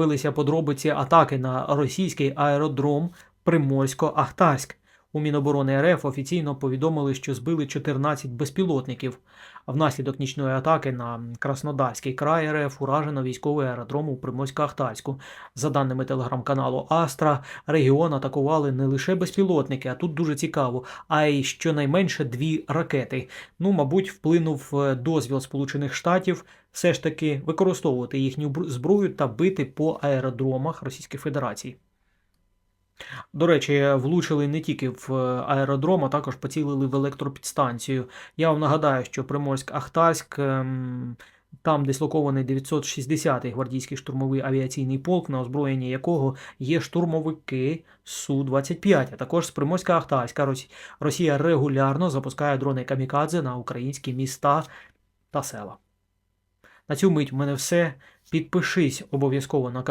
З'явилися подробиці атаки на російський аеродром Приморсько-Ахтарськ. У Міноборони РФ офіційно повідомили, що збили 14 безпілотників. Внаслідок нічної атаки на Краснодарський край РФ уражено військовий аеродром у Приморсько-Ахтарську. За даними телеграм-каналу Астра, регіон атакували не лише безпілотники, а тут дуже цікаво, а й щонайменше дві ракети. Ну, мабуть, вплинув е, дозвіл Сполучених Штатів все ж таки використовувати їхню зброю та бити по аеродромах Російської Федерації. До речі, влучили не тільки в е, аеродром, а також поцілили в електропідстанцію. Я вам нагадаю, що Приморськ-Ахтарськ, ем, там дислокований 960-й гвардійський штурмовий авіаційний полк, на озброєнні якого є штурмовики Су-25. А також з Приморська-Ахтарська Росія регулярно запускає дрони камікадзе на українські міста та села. На цю мить в мене все. Підпишись обов'язково на канал.